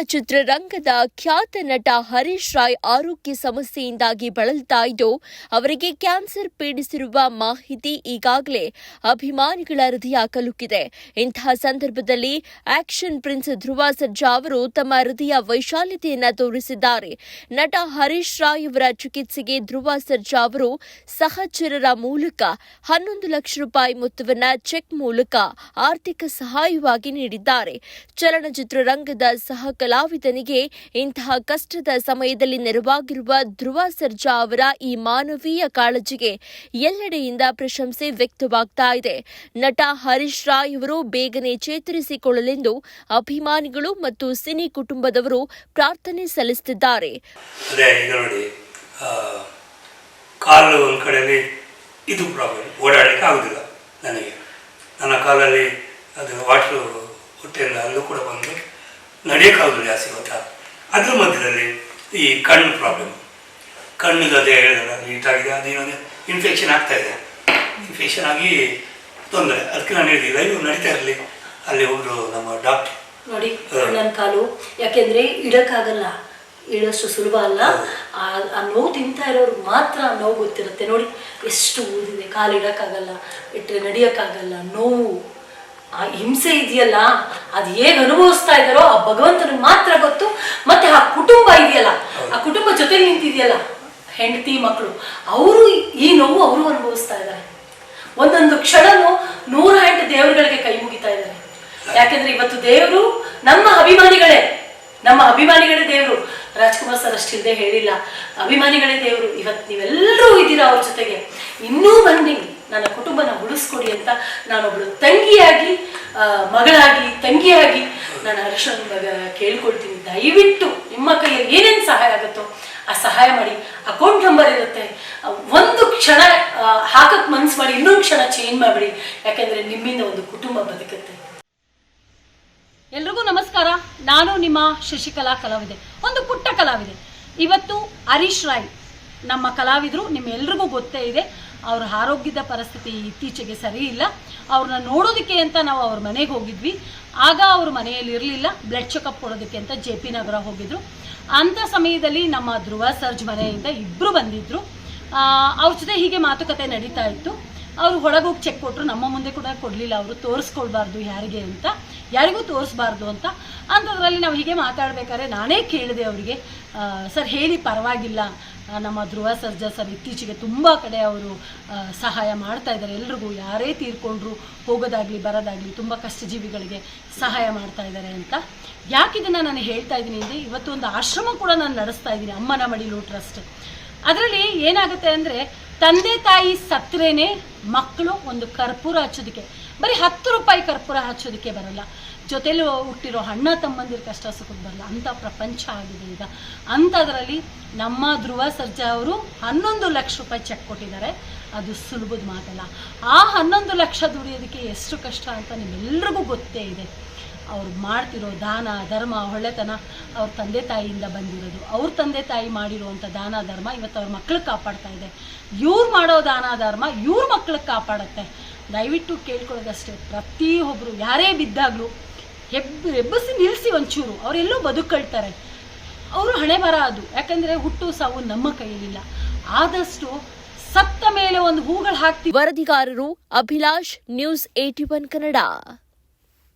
ಚಲನಚಿತ್ರರಂಗದ ಖ್ಯಾತ ನಟ ಹರೀಶ್ ರಾಯ್ ಆರೋಗ್ಯ ಸಮಸ್ಯೆಯಿಂದಾಗಿ ಬಳಲ್ತಾ ಇದ್ದು, ಅವರಿಗೆ ಕ್ಯಾನ್ಸರ್ ಪೀಡಿಸಿರುವ ಮಾಹಿತಿ ಈಗಾಗಲೇ ಅಭಿಮಾನಿಗಳ ಹೃದಯ ಕಲುಕಿದೆ. ಇಂತಹ ಸಂದರ್ಭದಲ್ಲಿ ಆಕ್ಷನ್ ಪ್ರಿನ್ಸ್ ಧ್ರುವ ಸರ್ಜಾ ಅವರು ತಮ್ಮ ಹೃದಯ ವೈಶಾಲ್ಯತೆಯನ್ನು ತೋರಿಸಿದ್ದಾರೆ. ನಟ ಹರೀಶ್ ರಾಯ್ ಅವರ ಚಿಕಿತ್ಸೆಗೆ ಧ್ರುವ ಸರ್ಜಾ ಅವರು ಸಹಚರರ ಮೂಲಕ ಹನ್ನೊಂದು ಲಕ್ಷ ರೂಪಾಯಿ ಮೊತ್ತವನ್ನ ಚೆಕ್ ಮೂಲಕ ಆರ್ಥಿಕ ಸಹಾಯವಾಗಿ ನೀಡಿದ್ದಾರೆ. ಚಲನಚಿತ್ರರಂಗದ ಸಹ ಕಲಾವಿದನಿಗೆ ಇಂತಹ ಕಷ್ಟದ ಸಮಯದಲ್ಲಿ ನೆರವಾಗಿರುವ ಧ್ರುವ ಸರ್ಜಾ ಅವರ ಈ ಮಾನವೀಯ ಕಾಳಜಿಗೆ ಎಲ್ಲೆಡೆಯಿಂದ ಪ್ರಶಂಸೆ ವ್ಯಕ್ತವಾಗ್ತಾ ಇದೆ. ನಟ ಹರೀಶ್ ರಾಯ್ ಅವರು ಬೇಗನೆ ಚೇತರಿಸಿಕೊಳ್ಳಲೆಂದು ಅಭಿಮಾನಿಗಳು ಮತ್ತು ಸಿನಿ ಕುಟುಂಬದವರು ಪ್ರಾರ್ಥನೆ ಸಲ್ಲಿಸುತ್ತಿದ್ದಾರೆ. ಕಾಲು ಒಂದು ಕಡೆಯಲ್ಲಿ ಇದು ಪ್ರಾಬ್ಲಮ್ ಓಡಾಡಲಿಕ್ಕೆ ಆಗೋದಿಲ್ಲ ನನಗೆ. ನನ್ನ ಕಾಲಲ್ಲಿ ಅದು ವಾಟ್ರು ಹೊಟ್ಟೆಯಿಂದ ಅಲ್ಲೂ ಕೂಡ ಬಂದು ನಡೆಯೋಕ್ಕಾಗೋದಿಲ್ಲ ಜಾಸ್ತಿ ಗೊತ್ತಾ? ಅದ್ರ ಮಧ್ಯದಲ್ಲಿ ಈ ಕಣ್ಣು ಪ್ರಾಬ್ಲಮ್ ಕಣ್ಣಿಗೆ ಅದೇ ಹೇಳಿದ್ರೆ ನೀಟಾಗಿದೆ ಅದೇನೋ ಇನ್ಫೆಕ್ಷನ್ ಆಗ್ತಾ ಇದೆ. ಇನ್ಫೆಕ್ಷನ್ ಆಗಿ ತೊಂದರೆ. ಅದಕ್ಕೆ ನಾನು ಹೇಳಿದೆ ಲೈವ್ ನಡೀತಾ ಇರಲಿ. ಅಲ್ಲಿ ಒಬ್ಬರು ನಮ್ಮ ಡಾಕ್ಟರ್ ನೋಡಿ ನನ್ನ ಕಾಲು ಯಾಕೆಂದ್ರೆ ಇಡಕ್ಕಾಗಲ್ಲ. ಇಡೋಷ್ಟು ಸುಲಭ ಅಲ್ಲ. ಆ ನೋವು ತಿಂತಾ ಇರೋರ್ಗೆ ಮಾತ್ರ ನೋವು ಗೊತ್ತಿರುತ್ತೆ. ನೋಡಿ ಎಷ್ಟು ಊದಿದೆ ಕಾಲು ಇಡಕ್ಕಾಗಲ್ಲ. ಇಟ್ಟರೆ ನಡಿಯಕ್ಕಾಗಲ್ಲ. ನೋವು. ಆ ಹಿಂಸೆ ಇದೆಯಲ್ಲ? ಅದು ಹೇಗೆ ಅನುಭವಿಸ್ತಾ ಇದ್ದಾರೋ ಆ ಭಗವಂತನಿಗೆ ಮಾತ್ರ ಗೊತ್ತು. ಮತ್ತೆ ಆ ಕುಟುಂಬ ಇದೆಯಲ್ಲ? ಆ ಕುಟುಂಬ ಜೊತೆ ನಿಂತಿದೆಯಲ್ಲ? ಹೆಂಡತಿ ಮಕ್ಕಳು ಅವರು ಈ ನೋವು ಅವರು ಅನುಭವಿಸ್ತಾ ಇದ್ದಾರೆ. ಒಂದೊಂದು ಕ್ಷಣನು ನೂರ ಎಂಟು ದೇವರುಗಳಿಗೆ ಕೈ ಮುಗಿತಾ ಇದ್ದಾರೆ. ಯಾಕಂದ್ರೆ ಇವತ್ತು ದೇವರು ನಮ್ಮ ಅಭಿಮಾನಿಗಳೇ. ನಮ್ಮ ಅಭಿಮಾನಿಗಳೇ ದೇವರು. ರಾಜ್ಕುಮಾರ್ ಸರ್ ಅಷ್ಟಿಲ್ಲದೆ ಹೇಳಿಲ್ಲ. ಅಭಿಮಾನಿಗಳೇ ದೇವರು. ಇವತ್ತು ನೀವೆಲ್ಲರೂ ಇದ್ದೀರಾ ಅವ್ರ ಜೊತೆಗೆ. ಇನ್ನೂ ಬನ್ನಿ. ನನ್ನ ಕುಟುಂಬನ ಉಳಿಸ್ಕೊಡಿ ಅಂತ ನಾನೊಬ್ಳು ತಂಗಿಯಾಗಿ ಮಗಳಾಗಿ, ತಂಗಿಯಾಗಿ ನಾನು ಹರ್ಷನ್ ಕೇಳ್ಕೊಳ್ತೀನಿ. ದಯವಿಟ್ಟು ನಿಮ್ಮ ಕೈಯಲ್ಲಿ ಏನೇನು ಸಹಾಯ ಆಗುತ್ತೋ ಆ ಸಹಾಯ ಮಾಡಿ. ಅಕೌಂಟ್ ನಂಬರ್ ಇರುತ್ತೆ. ಒಂದು ಕ್ಷಣ ಹಾಕಕ್ ಮನ್ಸು ಮಾಡಿ, ಇನ್ನೊಂದು ಕ್ಷಣ ಚೇಂಜ್ ಮಾಡಿಬಿಡಿ. ಯಾಕೆಂದ್ರೆ ನಿಮ್ಮಿಂದ ಒಂದು ಕುಟುಂಬ ಬದುಕುತ್ತೆ. ಎಲ್ರಿಗೂ ನಮಸ್ಕಾರ. ನಾನು ನಿಮ್ಮ ಶಶಿಕಲಾ ಕಲಾವಿದೆ. ಒಂದು ಪುಟ್ಟ ಕಲಾವಿದೆ. ಇವತ್ತು ಹರೀಶ್ ರಾಯ್. ನಮ್ಮ ಕಲಾವಿದರು ನಿಮ್ಮೆಲ್ರಿಗೂ ಗೊತ್ತೇ ಇದೆ. ಅವ್ರ ಆರೋಗ್ಯದ ಪರಿಸ್ಥಿತಿ ಇತ್ತೀಚೆಗೆ ಸರಿ ಇಲ್ಲ. ಅವ್ರನ್ನ ನೋಡೋದಕ್ಕೆ ಅಂತ ನಾವು ಅವ್ರ ಮನೆಗೆ ಹೋಗಿದ್ವಿ. ಆಗ ಅವ್ರ ಮನೆಯಲ್ಲಿ ಇರಲಿಲ್ಲ. ಬ್ಲಡ್ ಚೆಕಪ್ ಕೊಡೋದಕ್ಕೆ ಅಂತ ಜೆ ಪಿ ನಗರ ಹೋಗಿದ್ರು. ಅಂಥ ಸಮಯದಲ್ಲಿ ನಮ್ಮ ಧ್ರುವ, ಸರ್ಜ್ ಮನೆಯಿಂದ ಇಬ್ಬರು ಬಂದಿದ್ರು. ಅವ್ರ ಜೊತೆ ಹೀಗೆ ಮಾತುಕತೆ ನಡೀತಾ ಇತ್ತು. ಅವರು ಹೊರಗೋಗಿ ಚೆಕ್ ಕೊಟ್ಟರು ನಮ್ಮ ಮುಂದೆ ಕೂಡ ಕೊಡಲಿಲ್ಲ. ಅವರು ತೋರಿಸ್ಕೊಳ್ಬಾರ್ದು ಯಾರಿಗೆ ಅಂತ. ಯಾರಿಗೂ ತೋರಿಸ್ಬಾರ್ದು ಅಂತ. ಅಂಥದ್ರಲ್ಲಿ ನಾವು ಹೀಗೆ ಮಾತಾಡ್ಬೇಕಾದ್ರೆ ನಾನೇ ಕೇಳಿದೆ ಅವರಿಗೆ ಸರ್, ಹೇಳಿ ಪರವಾಗಿಲ್ಲ. ನಮ್ಮ ಧ್ರುವ ಸರ್ಜಾ ಸರ್ ಇತ್ತೀಚೆಗೆ ತುಂಬ ಕಡೆ ಅವರು ಸಹಾಯ ಮಾಡ್ತಾ ಇದ್ದಾರೆ. ಎಲ್ರಿಗೂ ಯಾರೇ ತೀರ್ಕೊಂಡ್ರು ಹೋಗೋದಾಗ್ಲಿ ಬರೋದಾಗ್ಲಿ ತುಂಬ ಕಷ್ಟಜೀವಿಗಳಿಗೆ ಸಹಾಯ ಮಾಡ್ತಾ ಇದ್ದಾರೆ ಅಂತ. ಇದನ್ನ ನಾನು ಹೇಳ್ತಾ ಇದ್ದೀನಿ ಅಂದರೆ ಇವತ್ತು ಒಂದು ಆಶ್ರಮ ಕೂಡ ನಾನು ನಡೆಸ್ತಾ ಇದ್ದೀನಿ ಅಮ್ಮನ ಮಡಿಲು ಟ್ರಸ್ಟ್. ಅದರಲ್ಲಿ ಏನಾಗುತ್ತೆ ಅಂದರೆ ತಂದೆ ತಾಯಿ ಸತ್ರೇನೆ ಮಕ್ಕಳು ಒಂದು ಕರ್ಪೂರ ಹಚ್ಚೋದಕ್ಕೆ, ಬರೀ ಹತ್ತು ರೂಪಾಯಿ ಕರ್ಪೂರ ಹಚ್ಚೋದಕ್ಕೆ ಬರಲ್ಲ. ಜೊತೆಲಿ ಹುಟ್ಟಿರೋ ಅಣ್ಣ ತಮ್ಮಂದಿರ ಕಷ್ಟ ಸುಖಕ್ಕೆ ಬರಲ್ಲ ಅಂಥ ಪ್ರಪಂಚ ಆಗಿದೆ ಈಗ. ಅಂಥದ್ರಲ್ಲಿ ನಮ್ಮ ಧ್ರುವ ಸರ್ಜಾ ಅವರು ಹನ್ನೊಂದು ಲಕ್ಷ ರೂಪಾಯಿ ಚೆಕ್ ಕೊಟ್ಟಿದ್ದಾರೆ. ಅದು ಸುಲಭದ ಮಾತಲ್ಲ. ಆ ಹನ್ನೊಂದು ಲಕ್ಷ ದುಡಿಯೋದಕ್ಕೆ ಎಷ್ಟು ಕಷ್ಟ ಅಂತ ನಿಮ್ಮೆಲ್ರಿಗೂ ಗೊತ್ತೇ ಇದೆ. ಅವ್ರು ಮಾಡ್ತಿರೋ ದಾನ, ಧರ್ಮ, ಒಳ್ಳೆತನ ಅವ್ರ ತಂದೆ ತಾಯಿಯಿಂದ ಬಂದಿರೋದು. ಅವ್ರ ತಂದೆ ತಾಯಿ ಮಾಡಿರುವಂಥ ದಾನ, ಧರ್ಮ ಇವತ್ತು ಅವ್ರ ಮಕ್ಳಿಗೆ ಕಾಪಾಡ್ತಾ ಇದೆ. ಇವ್ರು ಮಾಡೋ ದಾನ, ಧರ್ಮ ಇವ್ರ ಮಕ್ಳಿಗೆ ಕಾಪಾಡುತ್ತೆ. ದಯವಿಟ್ಟು ಕೇಳ್ಕೊಳ್ಳೋದಷ್ಟೇ. ಪ್ರತಿಯೊಬ್ಬರು ಯಾರೇ ಬಿದ್ದಾಗಲೂ ಹೆಬ್ ಹೆಬ್ಬಸಿ ನಿಲ್ಲಿಸಿ ಒಂಚೂರು. ಅವರೆಲ್ಲೋ ಬದುಕೊಳ್ತಾರೆ ಅವರು ಹಣೆ ಬರ ಅದು. ಯಾಕಂದರೆ ಹುಟ್ಟು ಸಾವು ನಮ್ಮ ಕೈಯಲ್ಲಿಲ್ಲ. ಆದಷ್ಟು ಸತ್ತ ಮೇಲೆ ಒಂದು ಹೂಗಳು ಹಾಕ್ತೀವಿ. ವರದಿಗಾರರು Abhilash, news AT one Kannada.